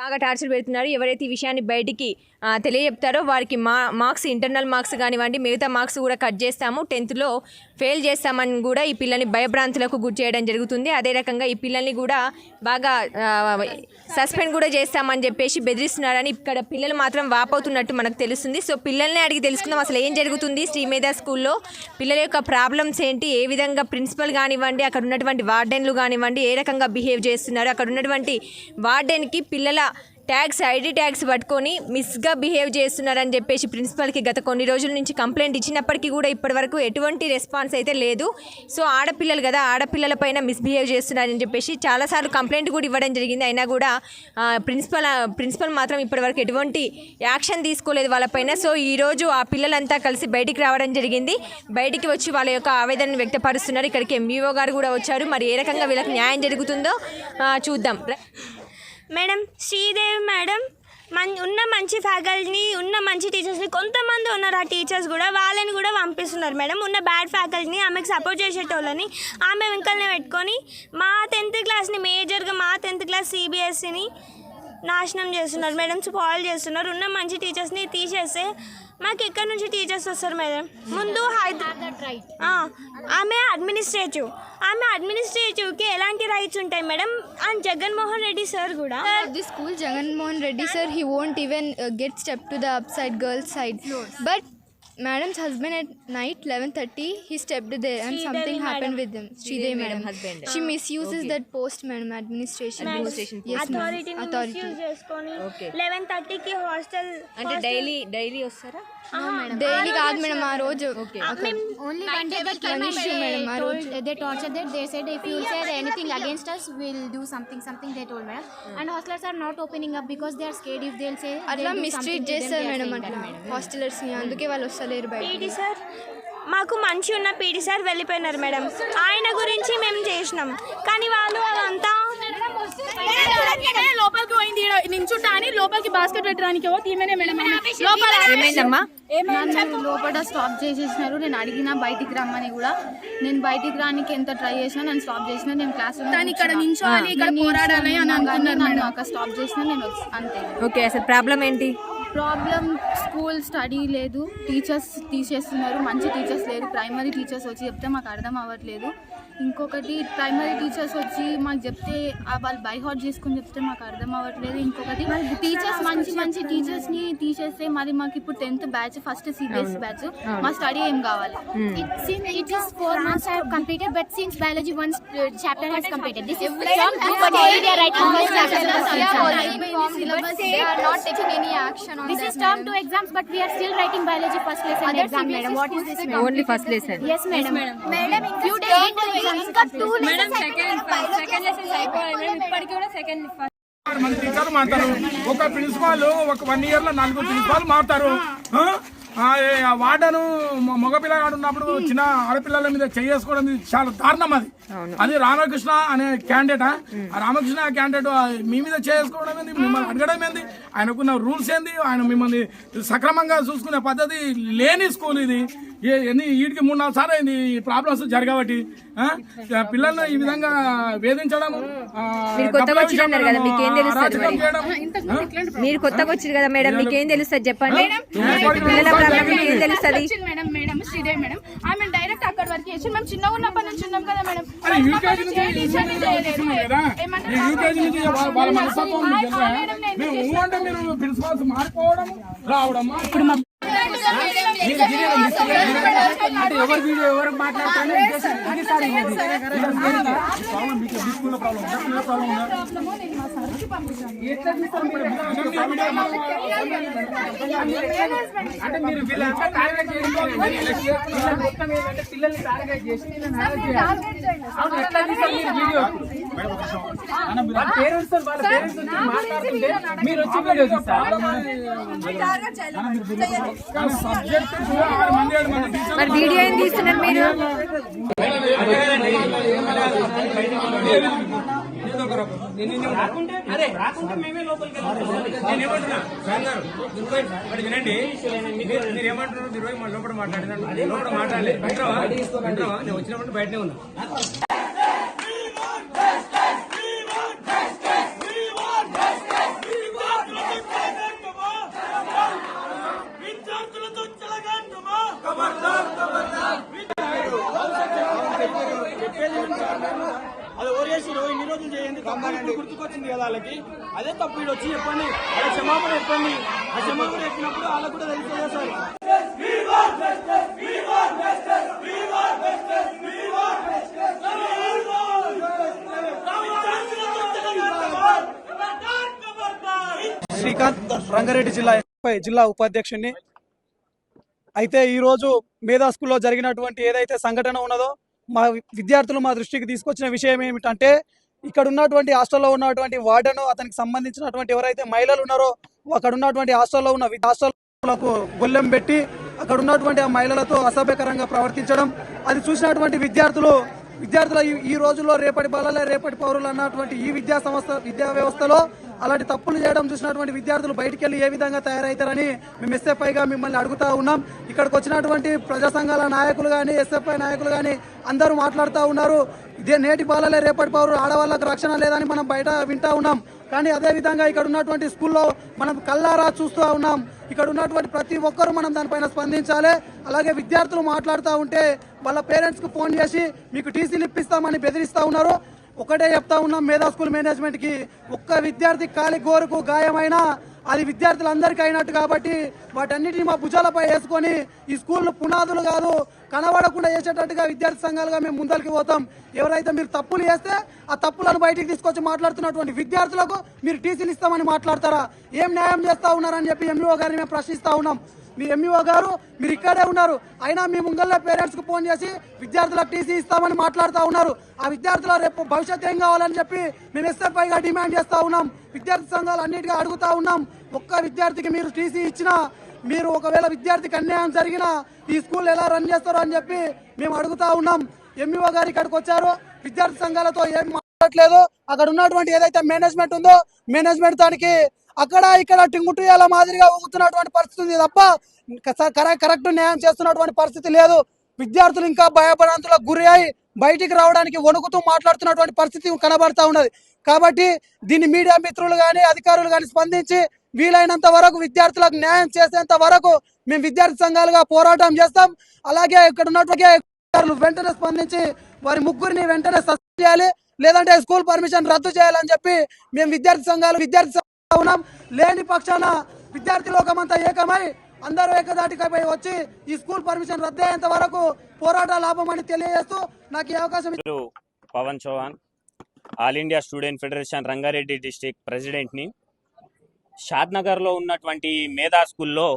బాగా టార్చర్ పెడుతున్నారు. ఎవరైతే ఈ విషయాన్ని బయటికి తెలియజెప్తారో వారికి మా మార్క్స్ ఇంటర్నల్ మార్క్స్ కానివ్వండి మిగతా మార్క్స్ కూడా కట్ చేస్తాము. టెన్త్లో ఫెయిల్ చేస్తామని కూడా ఈ పిల్లల్ని భయభ్రాంతులకు గురి చేయడం జరుగుతుంది. అదే రకంగా ఈ పిల్లల్ని కూడా బాగా సస్పెండ్ కూడా చేస్తామని చెప్పేసి బెదిరిస్తున్నారని ఇక్కడ పిల్లలు మాత్రం వాపోతున్నట్టు మనకు తెలుస్తుంది. సో పిల్లల్ని అడిగి తెలుసుకుందాం. అసలు ఏం జరుగుతుంది? శ్రీమేధ స్కూల్లో పిల్లల యొక్క ప్రాబ్లమ్స్ ఏంటి? ఏ విధంగా ప్రిన్సిపల్ కానివ్వండి అక్కడ ఉన్నటువంటి వార్డెన్లు కానివ్వండి ఏ రకంగా బిహేవ్ చేస్తున్నారు? అక్కడ ఉన్నటువంటి వార్డెన్కి పిల్లల ట్యాగ్స్ ఐడి ట్యాగ్స్ పట్టుకొని మిస్గా బిహేవ్ చేస్తున్నారని చెప్పేసి ప్రిన్సిపల్కి గత కొన్ని రోజుల నుంచి కంప్లైంట్ ఇచ్చినప్పటికీ కూడా ఇప్పటివరకు ఎటువంటి రెస్పాన్స్ అయితే లేదు. సో ఆడపిల్లలు కదా ఆడపిల్లలపైన మిస్బిహేవ్ చేస్తున్నారని చెప్పేసి చాలాసార్లు కంప్లైంట్ కూడా ఇవ్వడం జరిగింది. అయినా కూడా ప్రిన్సిపల్ ప్రిన్సిపల్ మాత్రం ఇప్పటివరకు ఎటువంటి యాక్షన్ తీసుకోలేదు వాళ్ళపైన సో ఈరోజు ఆ పిల్లలంతా కలిసి బయటికి రావడం జరిగింది. బయటికి వచ్చి వాళ్ళ యొక్క ఆవేదనను వ్యక్తపరుస్తున్నారు. ఇక్కడికి ఎంఈఓ గారు కూడా వచ్చారు. మరి ఏ రకంగా వీళ్ళకి న్యాయం జరుగుతుందో చూద్దాం. మేడం శ్రీదేవి మేడం మన్ ఉన్న మంచి ఫ్యాకల్టీని ఉన్న మంచి టీచర్స్ని కొంతమంది ఉన్నారు. ఆ టీచర్స్ కూడా వాళ్ళని కూడా పంపిస్తున్నారు మేడం. ఉన్న బ్యాడ్ ఫ్యాకల్టీని ఆమెకు సపోర్ట్ చేసేటోళ్ళని ఆమె వెంకల్ని పెట్టుకొని మా టెన్త్ క్లాస్ని మేజర్గా మా టెన్త్ క్లాస్ సిబిఎస్సిని నాశనం చేస్తున్నారు. మేడం స్పాయిల్ చేస్తున్నారు. ఉన్న మంచి టీచర్స్ని తీసేస్తే మాకు ఎక్కడి నుంచి టీచర్స్ వస్తారు మేడం? ముందు హైదరాబాద్ ఆమె అడ్మినిస్ట్రేటివ్ ఆమె అడ్మినిస్ట్రేటివ్కి ఎలాంటి రైట్స్ ఉంటాయి madam? And Jaganmohan Reddy sir కూడా. Of the school, Jagan Mohan Reddy sir, he won't even uh, get step to the upside girls side. But madam's husband at night 11:30 he stepped there and Sridevi something happened madam. with him. Sridevi madam. husband. She misuses that post, madam. Administration. Administration post. Yes, ma'am. అథారిటీని Authority. Misuse చేసుకొని Okay. Eleven థర్టీకి hostel అంటే daily daily వస్తారా దేని కాదు madam ఆ రోజు. They torture that they anything against us will do something something madam and hostellers opening up because they scared if they'll say అట్లా మిస్ట్రీట్ చేస్తారు మేడం అంటే అందుకే వాళ్ళు వస్తలేరు బయట సార్ మాకు మంచి ఉన్న పీడీ సార్ వెళ్ళిపోయినారు మేడం ఆయన గురించి మేము చేసినాం. కానీ వాళ్ళు అదంతా లోపలికి పోయింది ఈడ. నించుంటా అని లోపలికి బాస్కెట్ పెట్టడానికి మేడం లోపల ఏమైందమ్మా? నన్ను లోపల స్టాప్ చేసేసినారు. నేను అడిగిన బయటికి రమ్మని కూడా. నేను బయటికి రానికి ఎంత ట్రై చేసినా నన్ను స్టాప్ చేసినా నేను క్లాస్ ఇక్కడ నించోవాలి ఇక్కడ పోరాడాలి అని అనుకున్నారు నన్ను మేడం. అక్కడ స్టాప్ చేసినా నేను అంతే. ఓకే అసలు ప్రాబ్లం ఏంటి? ప్రాబ్లం స్కూల్ స్టడీ లేదు. టీచర్స్ తీసేస్తున్నారు. మంచి టీచర్స్ లేదు ప్రైమరీ టీచర్స్ వచ్చి చెప్తే మాకు అర్థం అవ్వట్లేదు. ఇంకొకటి ప్రైమరీ టీచర్స్ వచ్చి మాకు చెప్తే ఆ వాళ్ళు బై హార్ట్ చేసుకుని చెప్తే మాకు అర్థం అవ్వట్లేదు ఇంకొకటి టీచర్స్ మంచి మంచి టీచర్స్ని తీసేస్తే మరి మాకు ఇప్పుడు tenth batch first CBS batch మా స్టడీ ఏం కావాలి uh, on this that, is term madam. two exams but we are still writing biology first lesson Other exam CBSE madam what is schools this they madam? Only first lesson yes madam madam కూడా second ఆరు మంది టీచర్లు మారుతారు ఒక principal ఒక one ఇయర్లో నలుగురు principal మారుతారు. మొ- మగపిల్లగాడు ఉన్నప్పుడు చిన్న ఆడపిల్లల మీద చేసుకోవడం ఇది చాలా దారుణం అది. అది రామకృష్ణ అనే క్యాండిడేట్ ఆ? రామకృష్ణ క్యాండిడేట్ మీ మీద చేసుకోవడం ఏంది? మిమ్మల్ని అడగడం ఏంది? ఆయనకున్న రూల్స్ ఏంది? ఆయన మిమ్మల్ని సక్రమంగా చూసుకునే పద్ధతి లేని స్కూల్ ఇది. ఎన్ని వీటికి మూడు నాలుగు సార్లు అయింది ఈ ప్రాబ్లమ్స్ జరగబట్టి ఆ? పిల్లల్ని ఈ విధంగా వేధించడం. మీరు కొత్తగా వచ్చారు కదా మేడం మీకేం తెలుస్తుంది చెప్పండి? తెలుస్తుంది? Madam madam Sridevi madam. ఆమె డైరెక్ట్ అక్కడ వరకు వేసి మేము చిన్నగా ఉన్నప్పటి నుంచి ఉన్నాం కదా మేడం. ఇప్పుడు ఎవరు వీడియో ఎవరు వీడియో అంటే మీరు వీళ్ళంతా టార్గెట్ ఏంటంటే పిల్లల్ని టార్గెట్ చేసి. అవును, ఎట్లా మీరు వీడియో? వాళ్ళ పేరెంట్స్ తో- వాళ్ళ పేరెంట్స్ వచ్చి మాట్లాడుతుంటే మీరు వచ్చి వీడియో తీస్తారా? మరి వీడియో ఏం తీస్తున్నారు మీరు వినండి మీరు మీరు ఏమంటున్నారు మీరు లోపల మాట్లాడినారు లోపల మాట్లాడలే వింటావా? వచ్చినప్పుడు బయటనే ఉన్నా గుర్తుకొచ్చింది కదా వాళ్ళకి. అదే తప్పు ఈడు వచ్చి చెప్పండి. వాళ్ళ క్షమాపణ చెప్పండి. ఆ క్షమాపణ చెప్పినప్పుడు వాళ్ళకు కూడా తెలుస్తుంది సార్. శ్రీకాంత్ రంగారెడ్డి జిల్లా జిల్లా ఉపాధ్యక్షుడిని అయితే ఈరోజు మేధా స్కూల్లో జరిగినటువంటి ఏదైతే సంఘటన ఉన్నదో మా విద్యార్థులు మా దృష్టికి తీసుకొచ్చిన విషయం ఏమిటంటే ఇక్కడ ఉన్నటువంటి హాస్టల్లో ఉన్నటువంటి వార్డెను అతనికి సంబంధించినటువంటి ఎవరైతే మహిళలు ఉన్నారో అక్కడ ఉన్నటువంటి హాస్టల్లో ఉన్న వి- హాస్టల్లకు గొల్లెం పెట్టి అక్కడ ఉన్నటువంటి ఆ మహిళలతో అసభ్యకరంగా ప్రవర్తించడం అది చూసినటువంటి విద్యార్థులు విద్యార్థుల ఈ- ఈ రోజుల్లో రేపటి బాలలే రేపటి పౌరులు అన్నటువంటి ఈ విద్యా సంస్థ విద్యా వ్యవస్థలో అలాంటి తప్పులు చేయడం చూసినటువంటి విద్యార్థులు బయటికి వెళ్ళి ఏ విధంగా తయారవుతారని మేము ఎస్ఎఫ్ఐగా మిమ్మల్ని అడుగుతా ఉన్నాం. ఇక్కడికి వచ్చినటువంటి ప్రజా సంఘాల నాయకులు కానీ ఎస్ఎఫ్ఐ నాయకులు కానీ అందరూ మాట్లాడుతూ ఉన్నారు. ఇదే నేటి బాలలే రేపటి పౌరులు ఆడవాళ్ళకు రక్షణ లేదని మనం బయట వింటా ఉన్నాం. కానీ అదే విధంగా ఇక్కడ ఉన్నటువంటి స్కూల్లో మనం కల్లారా చూస్తూ ఉన్నాం. ఇక్కడ ఉన్నటువంటి ప్రతి ఒక్కరూ మనం దానిపైన స్పందించాలి. అలాగే విద్యార్థులు మాట్లాడుతూ ఉంటే వాళ్ళ పేరెంట్స్కి ఫోన్ చేసి మీకు టీసీలు ఇప్పిస్తామని బెదిరిస్తూ ఉన్నారు. ఒకటే చెప్తా ఉన్నాం మేధా స్కూల్ మేనేజ్మెంట్కి. ఒక్క విద్యార్థి కాలి గోరుకు గాయమైనా అది విద్యార్థులందరికీ అయినట్టు కాబట్టి వాటన్నిటిని మా భుజాలపై వేసుకొని ఈ స్కూల్ను పునాదులు కాదు కనబడకుండా చేసేటట్టుగా విద్యార్థి సంఘాలుగా మేము ముందరికి పోతాం. ఎవరైతే మీరు తప్పులు చేస్తే ఆ తప్పులను బయటికి తీసుకొచ్చి మాట్లాడుతున్నటువంటి విద్యార్థులకు మీరు టీసీలు ఇస్తామని మాట్లాడతారా? ఏం న్యాయం చేస్తా ఉన్నారని చెప్పి ఎంఈఓ గారిని మేము ప్రశ్నిస్తా ఉన్నాం. మీ ఎంఈఓ గారు మీరు ఇక్కడే ఉన్నారు. అయినా మీ ముంగల్లో పేరెంట్స్కి ఫోన్ చేసి విద్యార్థులకు టీసీ ఇస్తామని మాట్లాడుతూ ఉన్నారు. ఆ విద్యార్థుల రేపు భవిష్యత్ ఏం కావాలని చెప్పి మేము ఎస్ఎఫ్ఐగా డిమాండ్ చేస్తూ ఉన్నాం. విద్యార్థి సంఘాలు అన్నిటిగా అడుగుతా ఉన్నాం. ఒక్క విద్యార్థికి మీరు టీసీ ఇచ్చినా మీరు ఒకవేళ విద్యార్థికి అన్యాయం జరిగినా ఈ స్కూల్ ఎలా రన్ చేస్తారో అని చెప్పి మేము అడుగుతా ఉన్నాం. ఎంఈఓ గారు ఇక్కడికి వచ్చారు. విద్యార్థి సంఘాలతో ఏం మాట్లాడట్లేదు. అక్కడ ఉన్నటువంటి ఏదైతే మేనేజ్మెంట్ ఉందో మేనేజ్మెంట్ దానికి అక్కడ ఇక్కడ టింగుటుయాల మాదిరిగా ఊగుతున్నటువంటి పరిస్థితి ఉంది తప్ప కరెక్ట్ న్యాయం చేస్తున్నటువంటి పరిస్థితి లేదు. విద్యార్థులు ఇంకా భయభ్రాంతులకు గురి అయి బయటికి రావడానికి వణుకుతూ మాట్లాడుతున్నటువంటి పరిస్థితి కనబడతా ఉన్నది. కాబట్టి దీన్ని మీడియా మిత్రులు కానీ అధికారులు కానీ స్పందించి వీలైనంత వరకు విద్యార్థులకు న్యాయం చేసేంత వరకు మేము విద్యార్థి సంఘాలుగా పోరాటం చేస్తాం. అలాగే ఇక్కడ ఉన్నటువంటి వెంటనే స్పందించి వారి ముగ్గురిని వెంటనే సస్పెండ్ చేయాలి. లేదంటే స్కూల్ పర్మిషన్ రద్దు చేయాలని చెప్పి మేము విద్యార్థి సంఘాలు విద్యార్థి ఉన్నాం. లేని పక్షాన విద్యార్థి లోకమంతా ఏకమై అందరూ ఏకదాటికపై వచ్చి ఈ స్కూల్ పర్మిషన్ రద్దయ్యేంత వరకు పోరాట లాభమని తెలియజేస్తూ నాకు ఈ అవకాశం Pawan Chauhan all India student federation Rangareddy district ప్రెసిడెంట్ని. షాద్నగర్లో ఉన్నటువంటి మేధా స్కూల్లో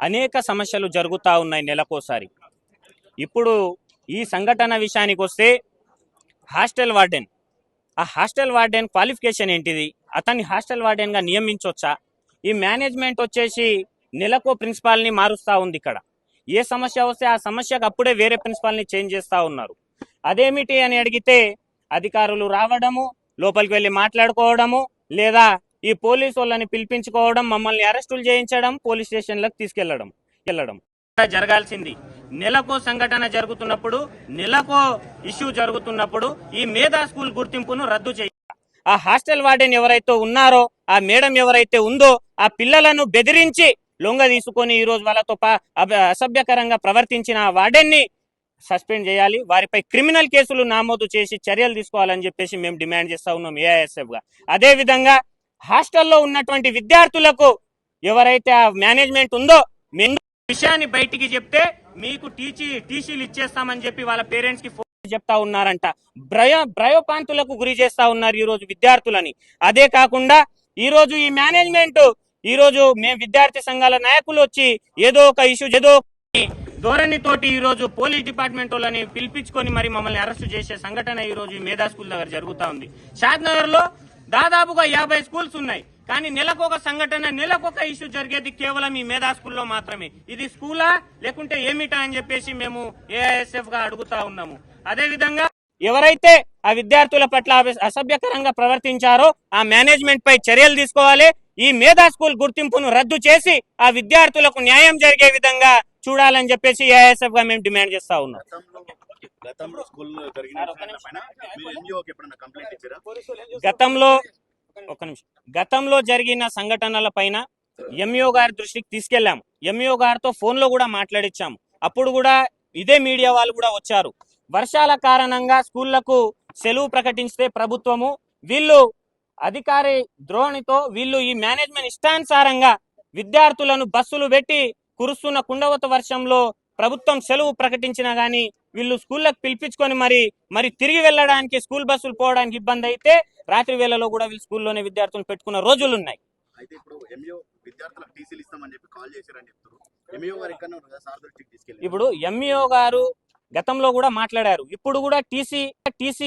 అనేక సమస్యలు జరుగుతూ ఉన్నాయి నెలకోసారి. ఇప్పుడు ఈ సంఘటన విషయానికి వస్తే హాస్టల్ వార్డెన్ ఆ హాస్టల్ వార్డెన్ క్వాలిఫికేషన్ ఏంటిది? అతన్ని హాస్టల్ వార్డెన్గా నియమించవచ్చా ఈ మేనేజ్మెంట్ వచ్చేసి నెలకు ప్రిన్సిపాల్ని మారుస్తూ ఉంది ఇక్కడ. ఏ సమస్య వస్తే ఆ సమస్యకు అప్పుడే వేరే ప్రిన్సిపాల్ని చేంజ్ చేస్తూ ఉన్నారు. అదేమిటి అని అడిగితే అధికారులు రావడము లోపలికి వెళ్ళి మాట్లాడుకోవడము లేదా ఈ పోలీసు వాళ్ళని పిలిపించుకోవడం మమ్మల్ని అరెస్టులు చేయించడం పోలీస్ స్టేషన్లకు తీసుకెళ్ళడం వెళ్ళడం. జరగాల్సింది. నెలకో సంఘటన జరుగుతున్నప్పుడు నెలకో ఇష్యూ జరుగుతున్నప్పుడు ఈ మేధా స్కూల్ గుర్తింపును రద్దు చేయాలి ఆ హాస్టల్ వార్డెన్ ఎవరైతే ఉన్నారో ఆ మేడం ఎవరైతే ఉందో ఆ పిల్లలను బెదిరించి లొంగ తీసుకొని ఈ రోజు వాళ్ళతో పా- అసభ్యకరంగా ప్రవర్తించిన ఆ వార్డెన్ని సస్పెండ్ చేయాలి. వారిపై క్రిమినల్ కేసులు నమోదు చేసి చర్యలు తీసుకోవాలని చెప్పేసి మేము డిమాండ్ చేస్తా ఉన్నాం ఏఐఎస్ఎఫ్గా అదే విధంగా హాస్టల్లో ఉన్నటువంటి విద్యార్థులకు ఎవరైతే ఆ మేనేజ్మెంట్ ఉందో మేము విషయాన్ని బయటికి చెప్తే మీకు టీచీ టీసీలు ఇచ్చేస్తామని చెప్పి వాళ్ళ పేరెంట్స్కి ఫోన్ చెప్తా ఉన్నారంట. భయ భయోపాంతులకు గురి చేస్తా ఉన్నారు ఈ రోజు విద్యార్థులని. అదే కాకుండా ఈ రోజు ఈ మేనేజ్మెంట్ ఈ రోజు మేము విద్యార్థి సంఘాల నాయకులు వచ్చి ఏదో ఒక ఇష్యూ ఏదో ధోరణితోటి ఈ రోజు పోలీస్ డిపార్ట్మెంట్ వాళ్ళని పిలిపించుకొని మరి మమ్మల్ని అరెస్ట్ చేసే సంఘటన ఈ రోజు మేధా స్కూల్ దగ్గర జరుగుతా ఉంది. షాద్ నగర్లో దాదాపుగా యాభై స్కూల్స్ ఉన్నాయి. కానీ నెలకొక సంఘటన నెలకొక ఇష్యూ జరిగేది కేవలం ఈ మేధా స్కూల్లో మాత్రమే. ఇది స్కూలా లేకుంటే ఏమిటా అని చెప్పేసి మేము ఏఐఎస్ఎఫ్గా అడుగుతా ఉన్నాము. అదే విధంగా ఎవరైతే ఆ విద్యార్థుల పట్ల అసభ్యకరంగా ప్రవర్తించారో ఆ మేనేజ్మెంట్ పై చర్యలు తీసుకోవాలి. ఈ మేధా స్కూల్ గుర్తింపును రద్దు చేసి ఆ విద్యార్థులకు న్యాయం జరిగే విధంగా చూడాలని చెప్పేసి ఏఐఎస్ఎఫ్గా మేము డిమాండ్ చేస్తా ఉన్నాం. గతంలో గతంలో ఒక నిమిషం. గతంలో జరిగిన సంఘటనల పైన ఎంఈఓ గారి దృష్టికి తీసుకెళ్ళాము ఎంఈఓ గారితో ఫోన్లో కూడా మాట్లాడిచ్చాము. అప్పుడు కూడా ఇదే మీడియా వాళ్ళు కూడా వచ్చారు. వర్షాల కారణంగా స్కూళ్ళకు సెలవు ప్రకటిస్తే ప్రభుత్వము వీళ్ళు అధికారి ద్రోణితో వీళ్ళు ఈ మేనేజ్మెంట్ ఇష్టానుసారంగా విద్యార్థులను బస్సులు పెట్టి కురుస్తున్న కుండవత వర్షంలో ప్రభుత్వం సెలవు ప్రకటించినా గానీ వీళ్ళు స్కూళ్ళకి పిలిపించుకొని మరి మరి తిరిగి వెళ్ళడానికి స్కూల్ బస్సులు పోవడానికి ఇబ్బంది అయితే రాత్రి వేళలో కూడా వీళ్ళు స్కూల్లోనే విద్యార్థులు పెట్టుకున్న రోజులు ఉన్నాయి. అయితే ఇప్పుడు ఎంఈఓ విద్యార్థులకు టీసీలు ఇస్తామని చెప్పి కాల్ చేశారని చెప్తారు ఎంఈఓ గారు సార్ దృష్టికి తీసుకెళ్ళి ఇప్పుడు ఎంఈఓ గారు గతంలో కూడా మాట్లాడారు. ఇప్పుడు కూడా టీసీ టీసీ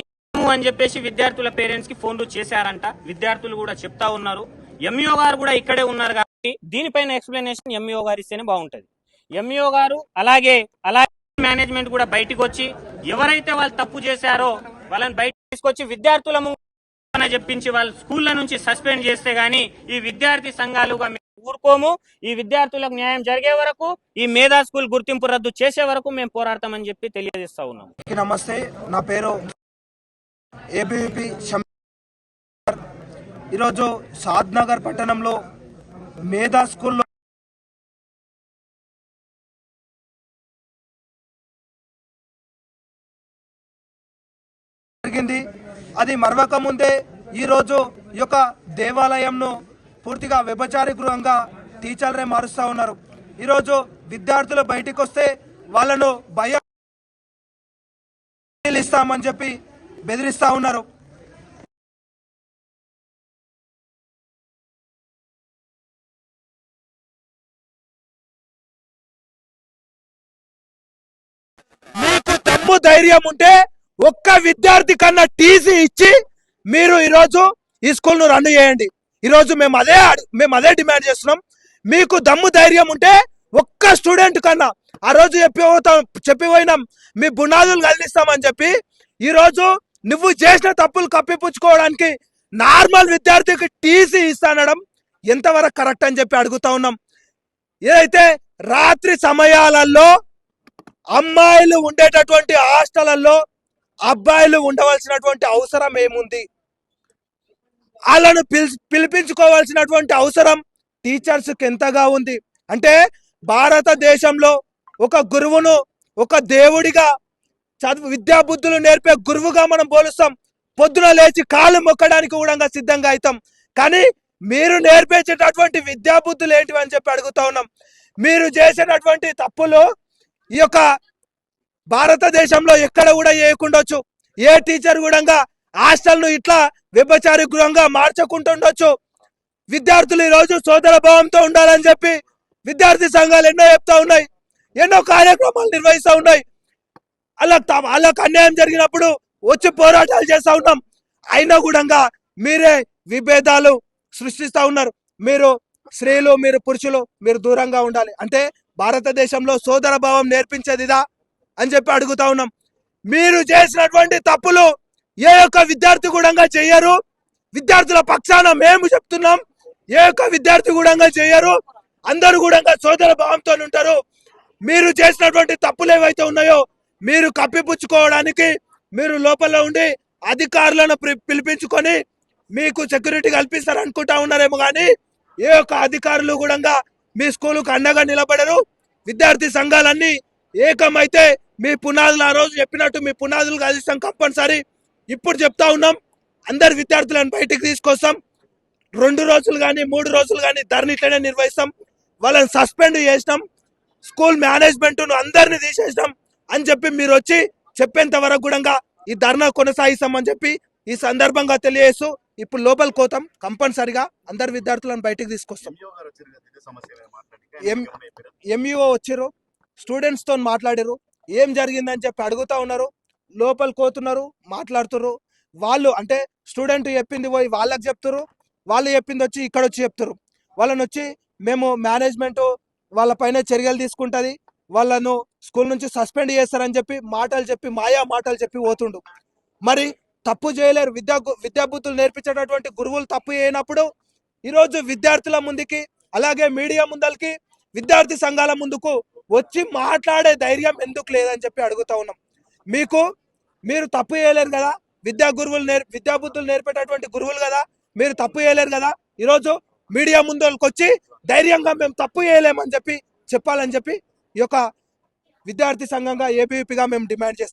అని చెప్పేసి విద్యార్థుల పేరెంట్స్కి ఫోన్లు చేశారంట. విద్యార్థులు కూడా చెప్తా ఉన్నారు. ఎంఈఓ గారు కూడా ఇక్కడే ఉన్నారు కాబట్టి దీనిపైన ఎక్స్ప్లెనేషన్ ఎంఈఓ గారు ఇస్తేనే బాగుంటది. ఎంఈఓ గారు అలాగే అలాగే మేనేజ్మెంట్ కూడా బయటకు వచ్చి ఎవరైతే వాళ్ళు తప్పు చేశారో వాళ్ళని బయట తీసుకొచ్చి విద్యార్థుల ముందు చెప్పించి వాళ్ళ స్కూళ్ళ నుంచి సస్పెండ్ చేస్తే గానీ ఈ విద్యార్థి సంఘాలుగా మేము ఊరుకోము. ఈ విద్యార్థులకు న్యాయం జరిగే వరకు ఈ మేధా స్కూల్ గుర్తింపు రద్దు చేసే వరకు మేము పోరాడతామని చెప్పి తెలియజేస్తా ఉన్నాం. నమస్తే. నా పేరు ఏబీవీపీ ఈరోజు సాద్ నగర్ పట్టణంలో మేధా స్కూల్లో జరిగింది అది మరవక ముందే ఈరోజు ఈ యొక్క దేవాలయంను పూర్తిగా వ్యభచారి గృహంగా టీచర్లే మారుస్తూ ఉన్నారు. ఈరోజు విద్యార్థులు బయటికి వస్తే వాళ్ళను భయం ఇస్తామని చెప్పి బెదిరిస్తా ఉన్నారు. మీకు దమ్ము ధైర్యం ఉంటే ఒక్క విద్యార్థి కన్నా టీసీ ఇచ్చి మీరు ఈరోజు ఈ స్కూల్ను రన్ చేయండి. ఈరోజు మేము అదే మేము అదే డిమాండ్ చేస్తున్నాం. మీకు దమ్ము ధైర్యం ఉంటే ఒక్క స్టూడెంట్ కన్నా ఆ రోజు చెప్పి పోతాం చెప్పి పోయినాం మీ బునాదులు కదిలిస్తామని చెప్పి ఈరోజు నువ్వు చేసిన తప్పులు కప్పిపుచ్చుకోవడానికి నార్మల్ విద్యార్థికి టీసీ ఇస్తానడం ఎంతవరకు కరెక్ట్ అని చెప్పి అడుగుతా ఉన్నాం. ఏదైతే రాత్రి సమయాలలో అమ్మాయిలు ఉండేటటువంటి హాస్టళ్ళలో అబ్బాయిలు ఉండవలసినటువంటి అవసరం ఏముంది? వాళ్ళను పిలిపించుకోవాల్సినటువంటి అవసరం టీచర్స్కి ఎంతగా ఉంది? అంటే భారతదేశంలో ఒక గురువును ఒక దేవుడిగా చదువు విద్యాబుద్ధులు నేర్పే గురువుగా మనం పోలుస్తాం. పొద్దున లేచి కాలు మొక్కడానికి కూడా సిద్ధంగా అవుతాం కానీ మీరు నేర్పించేటటువంటి విద్యాబుద్ధులు ఏంటివి అని చెప్పి అడుగుతా ఉన్నాం. మీరు చేసేటటువంటి తప్పులు ఈ యొక్క భారతదేశంలో ఎక్కడ కూడా చేయకుండొచ్చు. ఏ టీచర్ కూడా హాస్టల్ను ఇట్లా వ్యభచారి గృహంగా మార్చకుంటుండొచ్చు. విద్యార్థులు ఈరోజు రోజు సోదర భావంతో ఉండాలని చెప్పి విద్యార్థి సంఘాలు ఎన్నో చెప్తా ఉన్నాయి. ఎన్నో కార్యక్రమాలు నిర్వహిస్తూ ఉన్నాయి. అలా వాళ్ళకు అన్యాయం జరిగినప్పుడు వచ్చి పోరాటాలు చేస్తూ ఉన్నాం. అయినా కూడా మీరే విభేదాలు సృష్టిస్తూ ఉన్నారు. మీరు స్త్రీలు మీరు పురుషులు మీరు దూరంగా ఉండాలి. అంటే భారతదేశంలో సోదర భావం నేర్పించేదిదా? అని చెప్పి అడుగుతా ఉన్నాం. మీరు చేసినటువంటి తప్పులు ఏ ఒక్క విద్యార్థి కూడా చేయరు. విద్యార్థుల పక్షాన మేము చెప్తున్నాం ఏ ఒక్క విద్యార్థి కూడా చేయరు. అందరూ కూడా సోదర భావంతో ఉంటారు. మీరు చేసినటువంటి తప్పులు ఏవైతే ఉన్నాయో మీరు కప్పిపుచ్చుకోవడానికి మీరు లోపల ఉండి అధికారులను పిలిపించుకొని మీకు సెక్యూరిటీ కల్పిస్తారు అనుకుంటా ఉన్నారేమో కానీ ఏ ఒక్క అధికారులు కూడా మీ స్కూలుకు అండగా నిలబడరు. విద్యార్థి సంఘాలన్నీ ఏకమైతే మీ పునాదులు ఆ రోజు చెప్పినట్టు మీ పునాదులు కలిస్తాం కంపల్సరీ. ఇప్పుడు చెప్తా ఉన్నాం అందరు విద్యార్థులను బయటికి తీసుకొస్తాం. రెండు రోజులు కానీ మూడు రోజులు కానీ ధరని ఇట్లనే నిర్వహిస్తాం. వాళ్ళని సస్పెండ్ చేసినాం. స్కూల్ మేనేజ్మెంట్ అందరిని తీసేసినాం అని చెప్పి మీరు వచ్చి చెప్పేంత వరకు కూడా ఈ ధర్నా కొనసాగిస్తామని చెప్పి ఈ సందర్భంగా తెలియజేస్తూ ఇప్పుడు లోపలికి పోతాం. కంపల్సరిగా అందరు విద్యార్థులను బయటికి తీసుకొస్తాం. ఎంఈఓ వచ్చారు స్టూడెంట్స్తో స్టూడెంట్స్తో మాట్లాడారు ఏం జరిగిందని చెప్పి అడుగుతా ఉన్నారు. లోపల కోతున్నారు మాట్లాడుతున్నారు వాళ్ళు అంటే స్టూడెంట్ చెప్పింది పోయి వాళ్ళకి చెప్తారు వాళ్ళు చెప్పింది వచ్చి ఇక్కడ వచ్చి చెప్తారు వాళ్ళని వచ్చి మేము మేనేజ్మెంట్ వాళ్ళ పైన చర్యలు తీసుకుంటది. వాళ్ళను స్కూల్ నుంచి సస్పెండ్ చేస్తారని చెప్పి మాటలు చెప్పి మాయా మాటలు చెప్పి పోతుండు. మరి తప్పు చేయలేరు. విద్యా విద్యాబుద్ధులు నేర్పించేటటువంటి గురువులు తప్పు చేయనప్పుడు ఈరోజు విద్యార్థుల ముందుకి అలాగే మీడియా ముందలకి విద్యార్థి సంఘాల ముందుకు వచ్చి మాట్లాడే ధైర్యం ఎందుకు లేదని చెప్పి అడుగుతా ఉన్నాం. మీకు మీరు తప్పు చేయలేరు కదా. విద్యా గురువులు నేర్ విద్యాబుద్ధులు నేర్పేటటువంటి గురువులు కదా. మీరు తప్పు చేయలేరు కదా. ఈరోజు మీడియా ముందుకు వచ్చి ధైర్యంగా మేము తప్పు చేయలేమని చెప్పి చెప్పాలని చెప్పి ఈ యొక్క విద్యార్థి సంఘంగా ఏబీవీపీగా మేము డిమాండ్ చేస్తాం